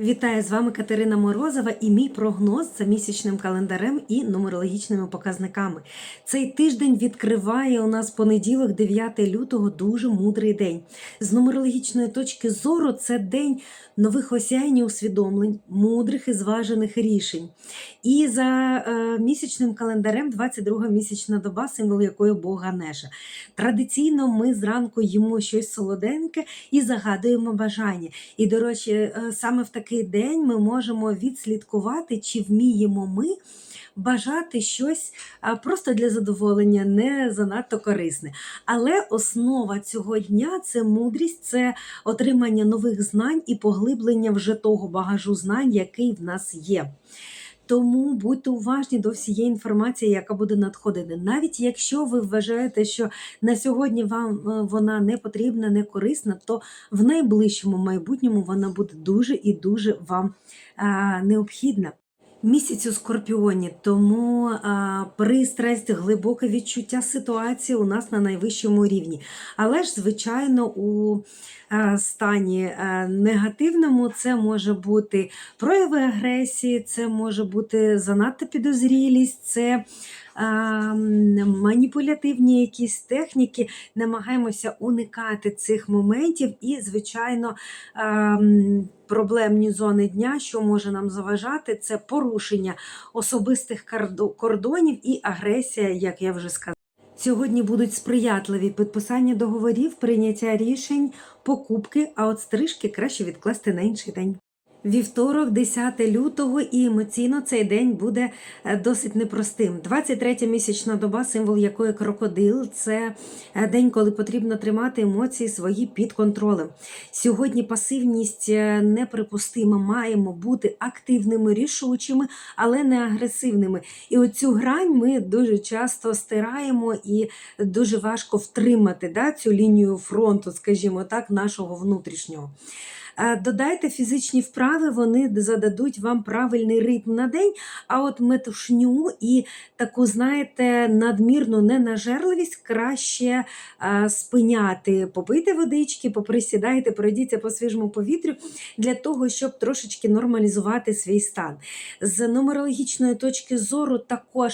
Вітаю з вами Катерина Морозова і мій прогноз за місячним календарем і нумерологічними показниками. Цей тиждень відкриває у нас понеділок, 9 лютого, дуже мудрий день. З нумерологічної точки зору це день нових осяянь і усвідомлень, мудрих і зважених рішень. І за е, місячним календарем 22 місячна доба, символ якої Бога Нежа. Традиційно ми зранку їмо щось солоденьке і загадуємо бажання. І, до речі, е, саме в такий день ми можемо відслідкувати, чи вміємо ми бажати щось просто для задоволення, не занадто корисне. Але основа цього дня це мудрість, це отримання нових знань і поглиблення вже того багажу знань, який в нас є. Тому будьте уважні до всієї інформації, яка буде надходити. Навіть якщо ви вважаєте, що на сьогодні вам е, вона не потрібна, не корисна, то в найближчому майбутньому вона буде дуже і дуже вам а, необхідна. Місяць у скорпіоні, тому а, пристрасть, глибоке відчуття ситуації у нас на найвищому рівні. Але ж, звичайно, у а, стані а, негативному це може бути прояви агресії, це може бути занадто підозрілість, це маніпулятивні якісь техніки. Намагаємося уникати цих моментів і, звичайно, проблемні зони дня, що може нам заважати, це порушення особистих кордонів і агресія, як я вже сказала. Сьогодні будуть сприятливі підписання договорів, прийняття рішень, покупки, а от стрижки краще відкласти на інший день. Вівторок, 10 лютого, і емоційно цей день буде е, досить непростим. 23 місячна доба, символ якої крокодил, це е, день, коли потрібно тримати емоції свої під контролем. Сьогодні пасивність е, неприпустима. Маємо бути активними, рішучими, але не агресивними. І оцю грань ми дуже часто стираємо і дуже важко втримати да, цю лінію фронту, скажімо так, нашого внутрішнього. Е, Додайте фізичні вправи, вони зададуть вам правильний ритм на день. А от метушню і таку, знаєте, надмірну ненажерливість краще е, спиняти. Попийте водички, поприсідайте, пройдіться по свіжому повітрю для того, щоб трошечки нормалізувати свій стан. З нумерологічної точки зору також.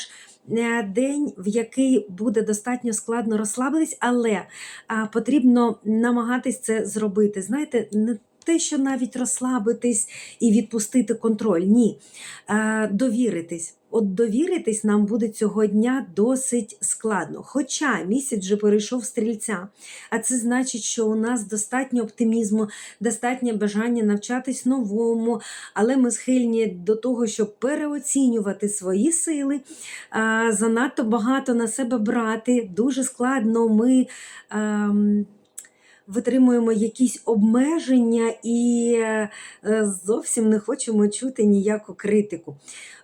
е, День, в який буде достатньо складно розслабитись, але а, потрібно намагатись це зробити. Знаєте, не те, що навіть розслабитись і відпустити контроль. Ні. Е, довіритись. От довіритись нам буде цього дня досить складно. Хоча місяць вже перейшов стрільця, а це значить, що у нас достатньо оптимізму, достатньо бажання навчатись новому, але ми схильні до того, щоб переоцінювати свої сили, занадто багато на себе брати. Дуже складно ми. Витримуємо якісь обмеження і е, зовсім не хочемо чути ніяку критику.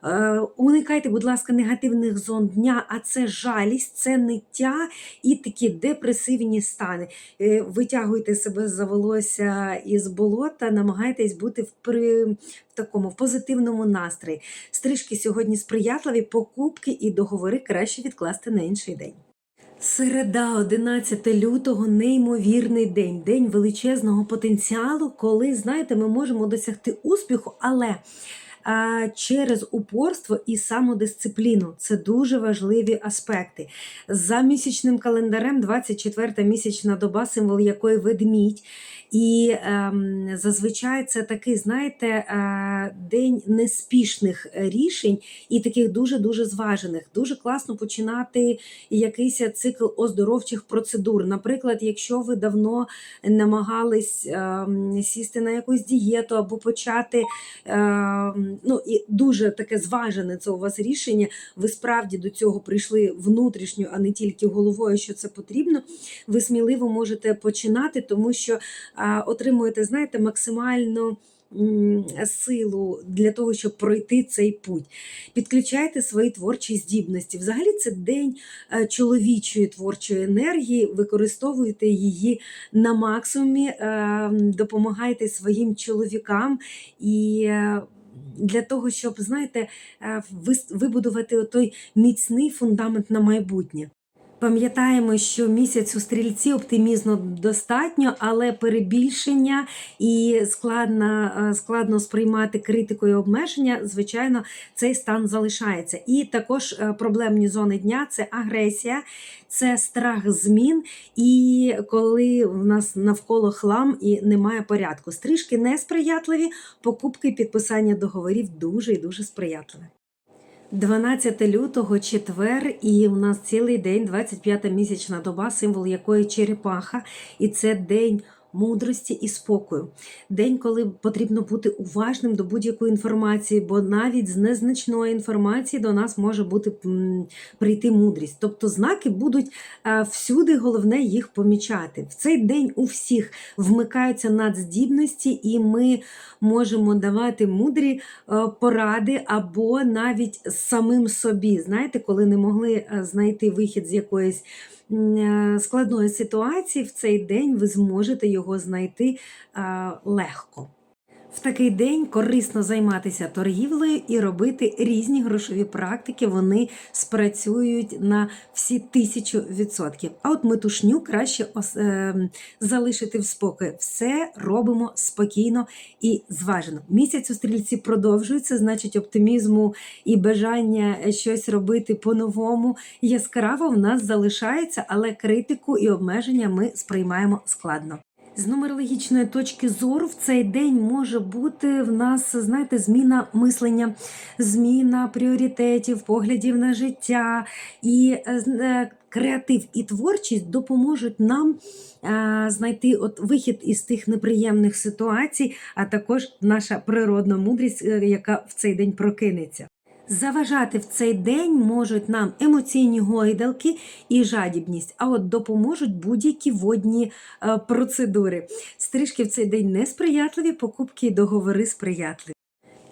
Е, Уникайте, будь ласка, негативних зон дня, а це жалість, це ниття і такі депресивні стани. Е, Витягуйте себе за волосся із болота, намагайтесь бути в, при, в такому в позитивному настрої. Стрижки сьогодні сприятливі, покупки і договори краще відкласти на інший день. Середа, 11 лютого, неймовірний день, день величезного потенціалу, коли, знаєте, ми можемо досягти успіху, але а, через упорство і самодисципліну. Це дуже важливі аспекти. За місячним календарем 24 місячна доба, символ якої ведмідь. І ем, зазвичай це такий, знаєте, е, день неспішних рішень і таких дуже-дуже зважених. Дуже класно починати якийсь цикл оздоровчих процедур. Наприклад, якщо ви давно намагались ем, сісти на якусь дієту або почати, ем, ну і дуже таке зважене це у вас рішення, ви справді до цього прийшли внутрішньо, а не тільки головою, що це потрібно. Ви сміливо можете починати, тому що отримуєте, знаєте, максимальну. Силу для того, щоб пройти цей путь. Підключайте свої творчі здібності. Взагалі, це день е, чоловічої творчої енергії, використовуйте її на максимумі, е, допомагайте своїм чоловікам і. е, Для того, щоб, знаєте, вибудувати той міцний фундамент на майбутнє. Пам'ятаємо, що місяць у стрільці оптимізму достатньо, але перебільшення і складно, е, складно сприймати критику і обмеження, звичайно, цей стан залишається. І також е, проблемні зони дня це агресія, це страх змін, і коли в нас навколо хлам і немає порядку. Стрижки несприятливі, покупки підписання договорів дуже і дуже сприятливі. 12 лютого четвер, і у нас цілий день, 25-та місячна доба, символ якої черепаха, і це день мудрості і спокою. День, коли потрібно бути уважним до будь-якої інформації, бо навіть з незначної інформації до нас може бути прийти мудрість. Тобто знаки будуть всюди, головне їх помічати. В цей день у всіх вмикаються надздібності, і ми можемо давати мудрі е, поради або навіть самим собі. Знаєте, коли не могли е, знайти вихід з якоїсь е, складної ситуації, в цей день ви зможете його знайти е, легко. В такий день корисно займатися торгівлею і робити різні грошові практики. Вони спрацюють на всі тисячу відсотків. А от метушню краще е, залишити в спокої. Все робимо спокійно і зважено. Місяць у стрільці продовжується, значить, оптимізму і бажання щось робити по-новому яскраво в нас залишається, але критику і обмеження ми сприймаємо складно. З нумерологічної точки зору в цей день може бути в нас, знаєте, зміна мислення, зміна пріоритетів, поглядів на життя і е, е, креатив і творчість допоможуть нам е, знайти от вихід із тих неприємних ситуацій, а також наша природна мудрість, яка в цей день прокинеться. Заважати в цей день можуть нам емоційні гойдалки і жадібність, а от допоможуть будь-які водні е, процедури. Стрижки в цей день несприятливі, покупки і договори сприятливі.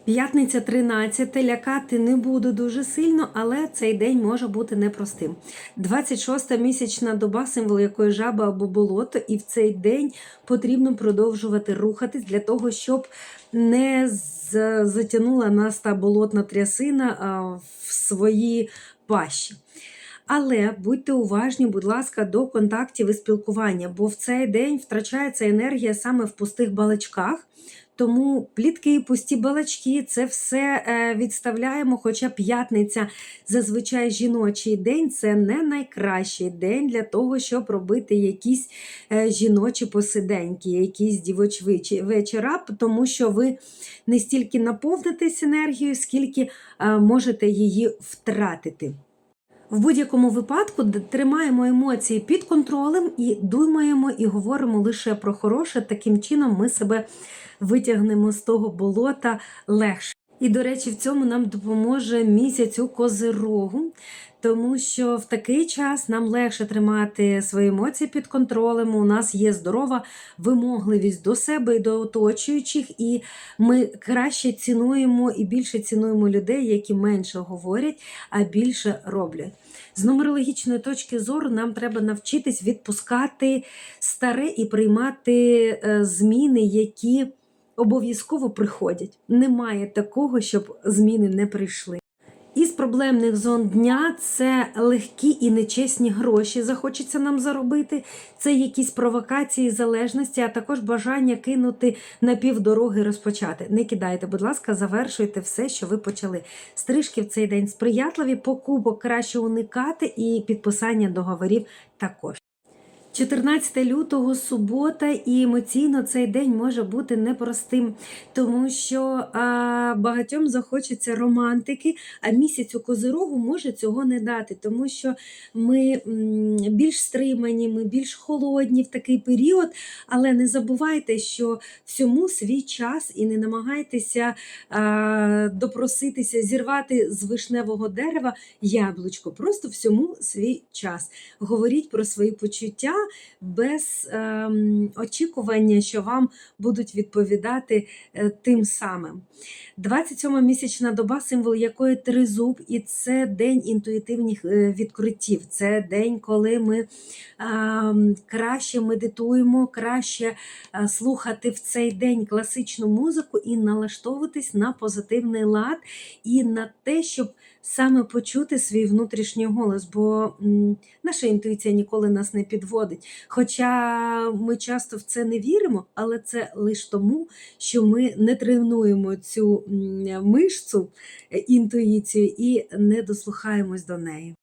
П'ятниця 13. Лякати не буду дуже сильно, але цей день може бути непростим. 26-та місячна доба, символ якої жаба або болото, і в цей день потрібно продовжувати рухатись для того, щоб не затянула нас та болотна трясина в свої пащі. Але будьте уважні, будь ласка, до контактів і спілкування, бо в цей день втрачається енергія саме в пустих балачках. Тому плітки, пусті балачки, це все е, відставляємо. Хоча п'ятниця зазвичай жіночий день це не найкращий день для того, щоб робити якісь е, жіночі посиденьки, якісь дівочі вечора, тому що ви не стільки наповнитесь енергією, скільки е, можете її втратити. В будь-якому випадку тримаємо емоції під контролем і думаємо і говоримо лише про хороше. Таким чином ми себе витягнемо з того болота легше. І, до речі, в цьому нам допоможе місяць у козирогу, тому що в такий час нам легше тримати свої емоції під контролем. У нас є здорова вимогливість до себе і до оточуючих, і ми краще цінуємо і більше цінуємо людей, які менше говорять, а більше роблять. З нумерологічної точки зору нам треба навчитись відпускати старе і приймати е, зміни, які обов'язково приходять. Немає такого, щоб зміни не прийшли. Із проблемних зон дня це легкі і нечесні гроші, захочеться нам заробити. Це якісь провокації, залежності, а також бажання кинути на півдороги розпочати. Не кидайте, будь ласка, завершуйте все, що ви почали. Стрижки в цей день сприятливі, покупок краще уникати і підписання договорів також. 14 лютого субота, і емоційно цей день може бути непростим, тому що а, багатьом захочеться романтики, а місяць у козирогу може цього не дати, тому що ми більш стримані, ми більш холодні в такий період. Але не забувайте, що всьому свій час і не намагайтеся а, допроситися, зірвати з вишневого дерева яблучко. Просто всьому свій час. Говоріть про свої почуття без ем, очікування, що вам будуть відповідати е, тим самим. 27 місячна доба, символ якої тризуб, і це день інтуїтивних е, відкриттів. Це день, коли ми ем, краще медитуємо, краще е, слухати в цей день класичну музику і налаштовуватись на позитивний лад і на те, щоб саме почути свій внутрішній голос, бо наша інтуїція ніколи нас не підводить. Хоча ми часто в це не віримо, але це лише тому, що ми не тренуємо цю мишцю е, інтуїцію і не дослухаємось до неї.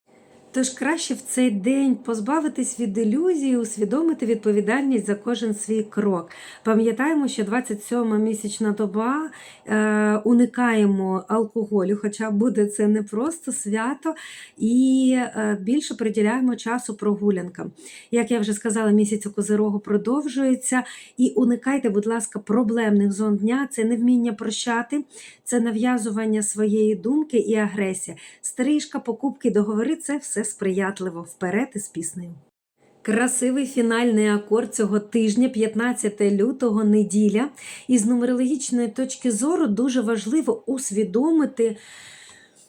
Тож краще в цей день позбавитись від ілюзії, усвідомити відповідальність за кожен свій крок. Пам'ятаємо, що 27 місячна доба е, уникаємо алкоголю, хоча буде це не просто свято, і е, більше приділяємо часу прогулянкам. Як я вже сказала, місяць у Козирогу продовжується. І уникайте, будь ласка, проблемних зон дня. Це невміння прощати, це нав'язування своєї думки і агресія. Стрижка, покупки, договори це все сприятливо. Вперед із піснею. Красивий фінальний акорд цього тижня, 15 лютого, неділя. І з нумерологічної точки зору дуже важливо усвідомити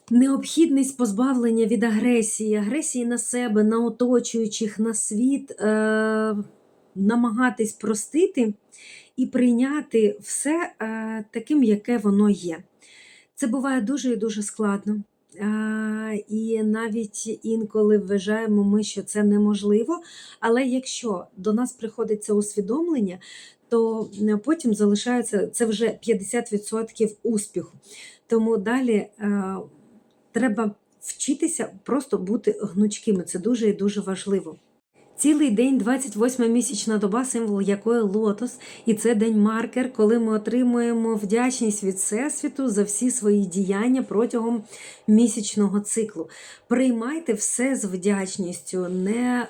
необхідність позбавлення від агресії, агресії на себе, на оточуючих, на світ, е- намагатись простити і прийняти все е- таким, яке воно є. Це буває дуже і дуже складно. І навіть інколи вважаємо ми, що це неможливо. Але якщо до нас приходить це усвідомлення, то е, потім залишається це вже 50% успіху. Тому далі е, треба вчитися просто бути гнучкими. Це дуже і дуже важливо. Цілий день, 28 місячна доба, символ якої лотос, і це день-маркер, коли ми отримуємо вдячність від Всесвіту за всі свої діяння протягом місячного циклу. Приймайте все з вдячністю, не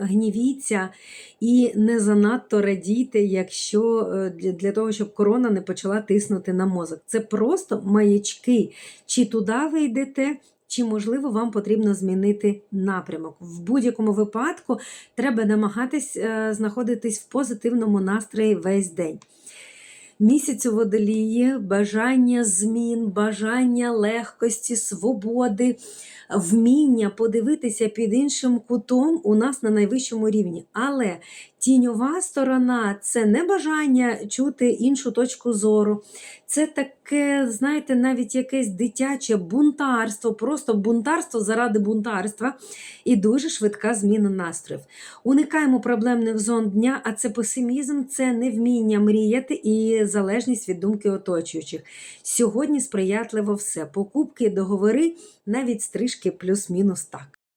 гнівіться і не занадто радійте, якщо е, для того, щоб корона не почала тиснути на мозок. Це просто маячки. Чи туди ви йдете? Чи, можливо, вам потрібно змінити напрямок. В будь-якому випадку треба намагатись е, знаходитись в позитивному настрої весь день. Місяць у водолії, бажання змін, бажання легкості, свободи, вміння подивитися під іншим кутом у нас на найвищому рівні. Але тіньова сторона це не бажання чути іншу точку зору. Це таке, знаєте, навіть якесь дитяче бунтарство, просто бунтарство заради бунтарства і дуже швидка зміна настроїв. Уникаємо проблемних зон дня, а це песимізм, це невміння мріяти і залежність від думки оточуючих. Сьогодні сприятливо все. Покупки, договори, навіть стрижки плюс-мінус так.